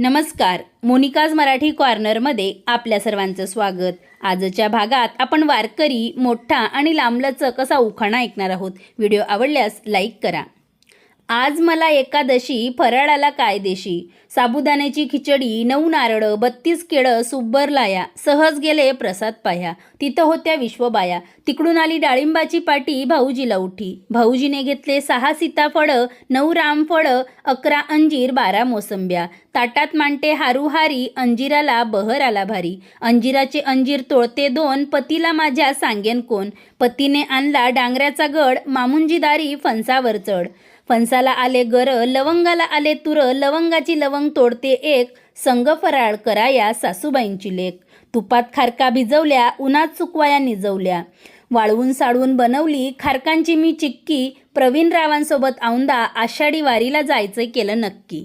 नमस्कार मोनिकाज मराठी कॉर्नरमध्ये आपल्या सर्वांचं स्वागत. आजच्या भागात आपण वारकरी मोठा आणि लांबलचक असा उखाणा ऐकणार आहोत. व्हिडिओ आवडल्यास लाईक करा. आज मला एकादशी फराळाला कायदेशी. साबुदाण्याची खिचडी नऊ नारळं बत्तीस केळं सुब्बर लाया सहज गेले प्रसाद पाह्या. तिथं होत्या विश्वबाया. तिकडून आली डाळिंबाची पाटी भाऊजीला उठी. भाऊजीने घेतले सहा सीताफळं नऊ रामफळं अकरा अंजीर बारा मोसंब्या. ताटात मांडते हारुहारी अंजिराला बहर आला भारी. अंजिराचे अंजीर तोळते दोन पतीला माझ्या सांगेन कोण. पतीने आणला डांगऱ्याचा गड मामुंजीदारी फणसावर चढ. फणसाला आले गर लवंगाला आले तुर लवंगाची लवंग तोडते एक संग फराळ करा या सासूबाईंची लेख. तुपात खारका भिजवल्या उन्हात सुकवाया निजवल्या. वाळवून साडवून बनवली खारकांची मी चिक्की प्रवीण रावांसोबत औंदा आषाढी वारीला जायचं केलं नक्की.